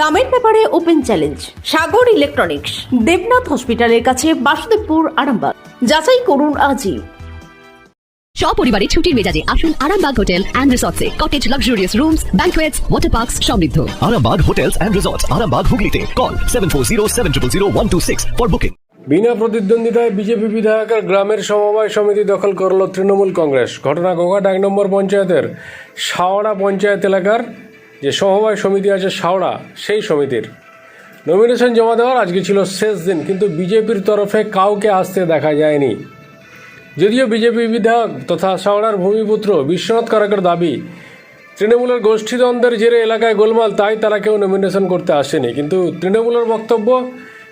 দামের ব্যাপারে open challenge Sagar electronics Debnath হসপিটালের কাছে বাসুদেবপুর আরামবাগ। যাচাই করুন আজই। সপরিবারে ছুটির মেজাজে আসুন Arambagh hotel and রিসর্টসে। Cottage luxurious rooms banquets water parks সমৃদ্ধ। Arambag Hotels and Resorts, Arambag Hooghly Call 740 for booking. বিনা প্রতিদ্বন্দ্বিতায় বিজেপি বিধায়কের গ্রামের সমবায় সমিতি দখল করল তৃণমূল কংগ্রেস। ঘটনা গোঘাট এক নম্বর পঞ্চায়েতের শাওড়া পঞ্চায়েত এলাকার যে সমবায় সমিতি আছে শাওড়া, সেই সমিতির। নমিনেশন জমা দেওয়ার আজকে ছিল শেষ দিন, কিন্তু বিজেপির তরফে কাউকে আসতে দেখা যায়নি। যদিও বিজেপি বিধায়ক তথা শাওড়ার ভূমিপুত্র বিশ্বনাথ কারকের দাবি, তৃণমূলের গোষ্ঠীদ্বন্দ্বের জেরে এলাকায় গোলমাল, তাই তারা কেউ নমিনেশন করতে আসেনি। কিন্তু তৃণমূলের বক্তব্য,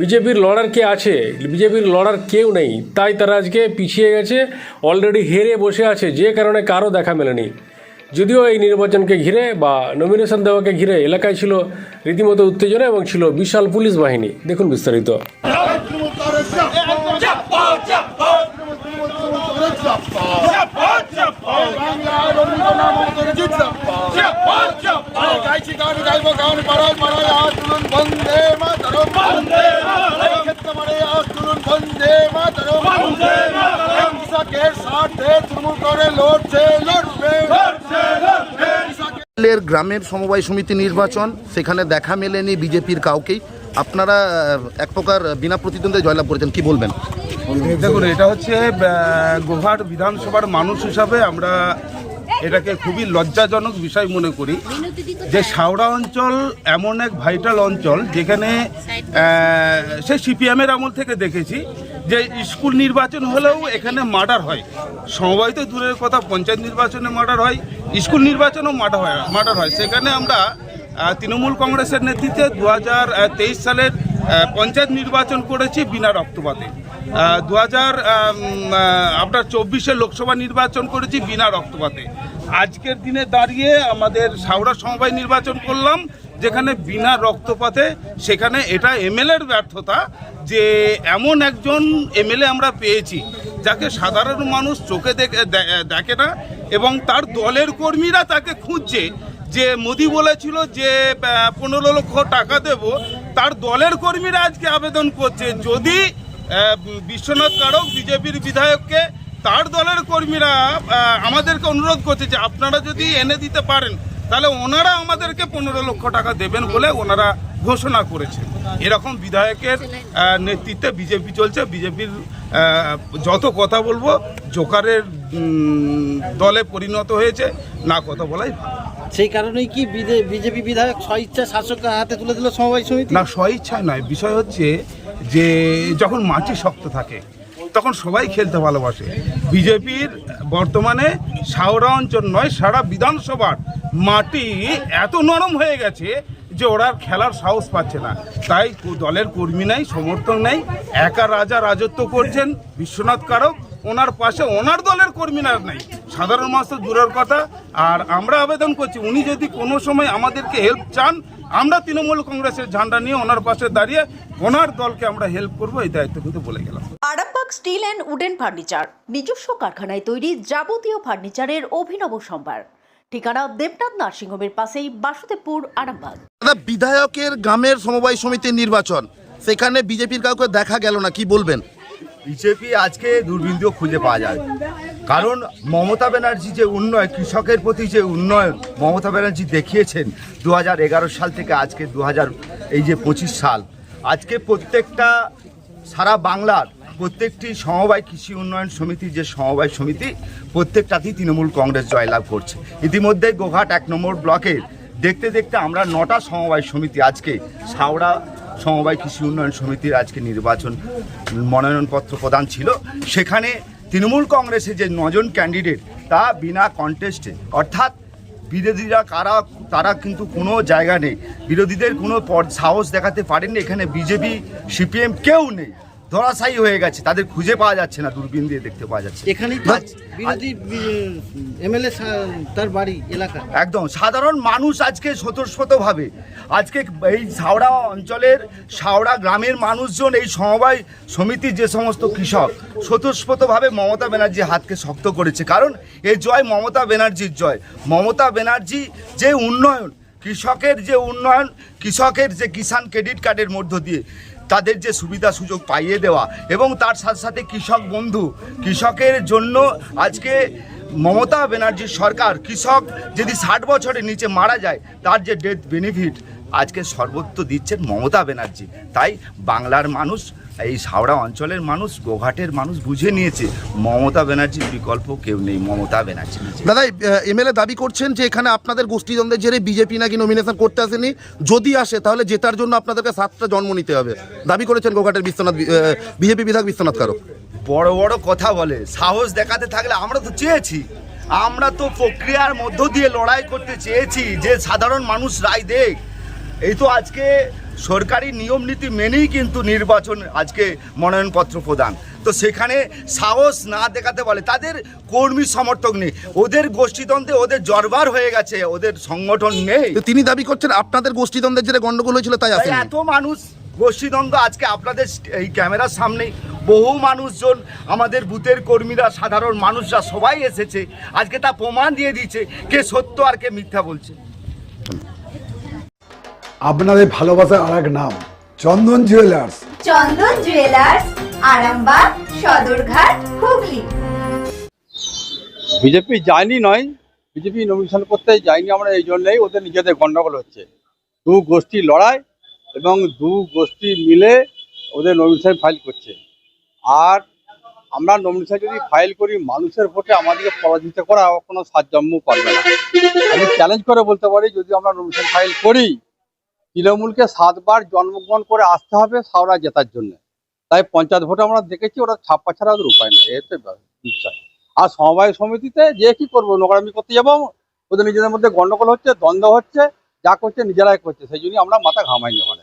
বিজেপির লড়ার কে আছে, বিজেপির লড়ার কেউ নেই, তাই তারা আজকে পিছিয়ে গেছে অলরেডি হেরে বসে আছে, যে কারণে কারও দেখা মেলেনি। যদিও এই নির্বাচনকে ঘিরে বা নমিনেশন দেওয়াকে ঘিরে এলাকায় ছিল রীতিমতো উত্তেজনা এবং ছিল বিশাল পুলিশ বাহিনী। দেখুন বিস্তারিত। তৃণমূল করে লড়ছে লড়বে। এর গ্রামের সমবায় সমিতি নির্বাচন, সেখানে দেখা মেলেনি বিজেপির কাউকেই। আপনারা এক প্রকার বিনা প্রতিদ্বন্দ্বে জয়লাভ করেছেন, কি বলবেন? দেখুন, এটা হচ্ছে গোঘাট বিধানসভার মানুষ হিসাবে আমরা এটাকে খুবই লজ্জাজনক বিষয় মনে করি। যে সাউড়া অঞ্চল এমন এক ভাইটাল অঞ্চল, যেখানে সে সিপিএমের আমল থেকে দেখেছি। যে স্কুল নির্বাচন হলেও এখানে মার্ডার হয়। সমবায় তো দূরের কথা পঞ্চায়েত নির্বাচনে মার্ডার হয়, স্কুল নির্বাচনেও মার্ডার হয় মার্ডার হয়। সেখানে আমরা তৃণমূল কংগ্রেসের নেতৃত্বে দু হাজার তেইশ সালের পঞ্চায়েত নির্বাচন করেছি বিনা রক্তপাতে। দু হাজার আপনার চব্বিশে লোকসভা নির্বাচন করেছি বিনা রক্তপাতে। আজকের দিনে দাঁড়িয়ে আমাদের সাউরা সমবায় নির্বাচন করলাম যেখানে বিনা রক্তপাতে, সেখানে এটা এমএলএর ব্যর্থতা যে এমন একজন এমএলএ আমরা পেয়েছি, যাকে সাধারণ মানুষ চোখে দেখে দেখে না এবং তার দলের কর্মীরা তাকে খুঁজছে যে মোদি বলেছিল যে পনেরো লক্ষ টাকা দেব, তার দলের কর্মীরা আজকে আবেদন করছে। যদি বিশ্বনাথ কারক, বিজেপির বিধায়ককে তার দলের কর্মীরা আমাদেরকে অনুরোধ করছে যে আপনারা যদি এনে দিতে পারেন তাহলে ওনারা আমাদেরকে পনেরো লক্ষ টাকা দেবেন বলে ওনারা ঘোষণা করেছে। এরকম বিধায়কের নেতৃত্বে বিজেপি চলছে। বিজেপির যত কথা বলব জোকারের দলে পরিণত হয়েছে না কথা বলাই সেই কারণেই কি বিজে- বিজেপি বিধায়ক স্বইচ্ছা শাসকের হাতে তুলে দিল সমবায় সমিতি? না স্বইচ্ছায় নয়। বিষয় হচ্ছে যে যখন মাটি শক্ত থাকে তখন সবাই খেলতে ভালোবাসে। বিজেপির বর্তমানে সাউরা অঞ্চল নয় সারা বিধানসভার মাটি এত নরম হয়ে গেছে যে ওরা খেলার সাহস পাচ্ছে না। তাই দলের কর্মী নাই, সমর্থক নাই, একা রাজা রাজত্ব করছেন, বিশ্বনাথ কারক, ওনার পাশে ওনার দলের কর্মীরা নাই। সাধারণ মানুষ তো দূরের কথা, আর আমরা আবেদন করছি, উনি যদি কোনো সময় আমাদেরকে হেল্প চান, আমরা তৃণমূল কংগ্রেসের ঝান্ডা নিয়ে ওনার পাশে দাঁড়িয়ে ওনার দলকে আমরা হেল্প করব, এই দায়িত্ব কিন্তু বলে গেলাম। Arambagh steel and wooden furniture, নিজস্ব কারখানায় তৈরি যাবতীয় ফার্নিচারের অভিনব সম্ভার। ঠিকানা দেবনাথ নার্সিংহোমের পাশেই বাসুদেবপুর আরামবাগ। দাদা বিধায়কের গ্রামের সমবায় সমিতির নির্বাচন। সেখানে বিজেপির কাউকে দেখা গেল না কি বলবেন? বিজেপি আজকে দুর্বিন্দু খুঁজে পাওয়া যায়। কারণ মমতা ব্যানার্জি যে উন্নয়ন কৃষকের প্রতি যে উন্নয়ন মমতা ব্যানার্জি দেখিয়েছেন দু হাজার এগারো সাল থেকে আজকে দু হাজার এই যে পঁচিশ সাল আজকে প্রত্যেকটা সারা বাংলার প্রত্যেকটি সমবায় কৃষি উন্নয়ন সমিতি যে সমবায় সমিতি প্রত্যেকটাতেই তৃণমূল কংগ্রেস জয়লাভ করছে। ইতিমধ্যে গোঘাট এক নম্বর ব্লকের দেখতে দেখতে আমরা নটা সমবায় সমিতি আজকে সাওড়া সমবায় কৃষি উন্নয়ন সমিতির আজকে নির্বাচন মনোনয়নপত্র প্রদান ছিল। সেখানে তৃণমূল কংগ্রেসের যে নজন ক্যান্ডিডেট, তা বিনা কন্টেস্টে অর্থাৎ বিরোধীরা কারা, তারা কিন্তু কোনো জায়গা নেই। বিরোধীদের কোনো সাহস দেখাতে পারেননি। এখানে বিজেপি, সিপিএম কেউ নেই। ধরাশায়ী হয়ে গেছে তাদের খুঁজে পাওয়া যাচ্ছে না দূরবীন দিয়ে দেখতে পাওয়া যাচ্ছে। এখানেই বিরোধী এমএলএ তার বাড়ি এলাকা। একদম সাধারণ মানুষ আজকে স্বতঃস্ফূর্তভাবে আজকে এই সাওড়া অঞ্চলের সাওড়া গ্রামের মানুষজন এই সমবায় সমিতির যে সমস্ত কৃষক স্বতঃস্ফূর্তভাবে মমতা ব্যানার্জির হাতকে শক্ত করেছে। কারণ এই জয় মমতা ব্যানার্জির জয়। মমতা ব্যানার্জি যে উন্নয়ন কৃষকের যে উন্নয়ন কৃষকের যে কিষাণ ক্রেডিট কার্ডের মধ্য দিয়ে তাদের যে সুবিধা সুযোগ পাইয়ে দেওয়া এবং তার সাথে সাথে কৃষক বন্ধু, কৃষকের জন্য আজকে মমতা ব্যানার্জির সরকার কৃষক যদি ষাট বছরের নিচে মারা যায়, তার যে ডেথ বেনিফিট আজকে সর্বত্র দিচ্ছেন মমতা ব্যানার্জি। তাই বাংলার মানুষ এই হাওড়া অঞ্চলের মানুষ গোঘাটের মানুষ বুঝে নিয়েছে মমতা ব্যানার্জির বিকল্প কেউ নেই মমতা ব্যানার্জি দাদা এমএলএ দাবি করছেন যে এখানে আপনাদের গোষ্ঠীদ্বন্দ্বের জেরে বিজেপি নাকি নমিনেশন করতে আসেনি। যদি আসে তাহলে জেতার জন্য আপনাদেরকে সাতটা জন্ম নিতে হবে। দাবি করেছেন গোঘাটের বিশ্বনাথ বিজেপি বিধায়ক বিশ্বনাথ কারক। বড় বড় কথা বলে সাহস দেখাতে থাকলে আমরা তো চেয়েছি। আমরা তো প্রক্রিয়ার মধ্য দিয়ে লড়াই করতে চেয়েছি যে সাধারণ মানুষ রায় দেখ। এই তো আজকে সরকারি নিয়ম নীতি মেনেই কিন্তু নির্বাচন আজকে মনোনয়নপত্র প্রদান। তো সেখানে সাহস না দেখাতে বলে তাদের কর্মী সমর্থক নেই ওদের গোষ্ঠীদ্বন্দ্বে ওদের জরবার হয়ে গেছে ওদের সংগঠন নেই। তো তিনি দাবি করছেন আপনাদের গোষ্ঠীদ্বন্দ্বের যেটা গন্ডগোল হয়েছিল তাই তাই এত মানুষ গোষ্ঠীদ্বন্দ্ব আজকে আপনাদের এই ক্যামেরার সামনেই। বহু মানুষজন আমাদের বুথের কর্মীরা সাধারণ মানুষরা সবাই এসেছে। আজকে তা প্রমাণ দিয়ে দিচ্ছে কে সত্য আর কে মিথ্যা বলছে। আপনাদের ভালোবাসার আর এক নাম Chandan jewellers Chandan jewellers Arambagh Sadarghat Hooghly. BJP যায়নি নয় বিজেপি নমিনেশন করতে যায়নি আমরা এই জন্যই ওদের নিজেদের গন্ডগোল হচ্ছে। দু গোষ্ঠী লড়াই এবং দু গোষ্ঠী মিলে ওদের নমিনেশন ফাইল করছে। আর আমরা নমিনেশন যদি ফাইল করি মানুষের ভোটে আমাদেরকে পরাজিত করা কোনো সাতজন্ম পারবে না। আমি চ্যালেঞ্জ করে বলতে পারি যদি আমরা নমিনেশন ফাইল করি তৃণমূলকে সাতবার জন্মগ্রহণ করে আসতে হবে সাওরা জেতার জন্য। তাই পঞ্চায়েত ভোটে আমরা দেখেছি ওরা ছাপ্পা ছাড়া ওদের উপায় নাই এতে ইচ্ছা আর সমবায় সমিতিতে যে কি করব, নোংরামি করতে যাব, ওদের নিজেদের মধ্যে গন্ডগোল হচ্ছে, দ্বন্দ্ব হচ্ছে, যা করছে নিজেরাই করছে, সেই জন্য আমরা মাথা ঘামাইনি ওখানে।